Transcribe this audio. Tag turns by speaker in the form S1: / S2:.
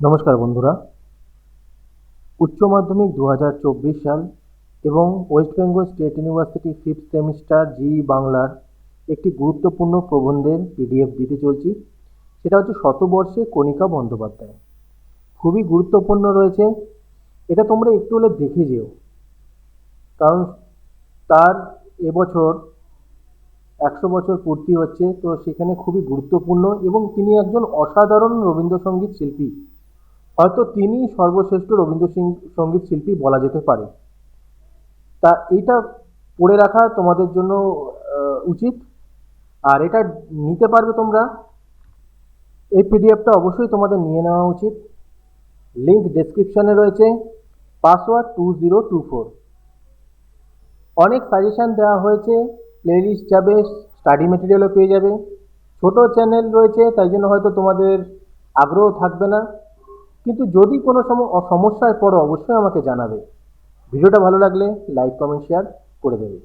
S1: নমস্কার বন্ধুরা। উচ্চ মাধ্যমিক দু হাজার চব্বিশ সাল এবং West Bengal State University fifth semester জি বাংলার একটি গুরুত্বপূর্ণ প্রবন্ধের পিডিএফ দিতে চলছি। সেটা হচ্ছে শতবর্ষে কণিকা বন্দ্যোপাধ্যায়। খুবই গুরুত্বপূর্ণ রয়েছে। এটা তোমরা একটু হলে দেখে যেও। কারণ তার এবছর একশো বছর পূর্তি হচ্ছে, তো সেখানে খুবই গুরুত্বপূর্ণ এবং তিনি একজন অসাধারণ রবীন্দ্রসঙ্গীত শিল্পী। হয়তো তিনি সর্বশ্রেষ্ঠ রবীন্দ্র সংগীত শিল্পী বলা যেতে পারে। তা এইটা পড়ে রাখা তোমাদের জন্য উচিত। আর এটা নিতে পারবে তোমরা। এই পিডিএফটা অবশ্যই তোমাদের নিয়ে নেওয়া উচিত। লিঙ্ক ডেসক্রিপশানে রয়েছে। Password two zero two four. অনেক সাজেশান দেওয়া হয়েছে। প্লেলিস্ট যাবে, স্টাডি মেটেরিয়ালও পেয়ে যাবে। ছোট চ্যানেল রয়েছে, তাই জন্য হয়তো তোমাদের আগ্রহ থাকবে না। কিন্তু যদি কোনো সমস্যায় পড়ো, অবশ্যই আমাকে জানাবে। ভিডিওটা ভালো লাগলে লাইক, কমেন্ট, শেয়ার করে দেবে।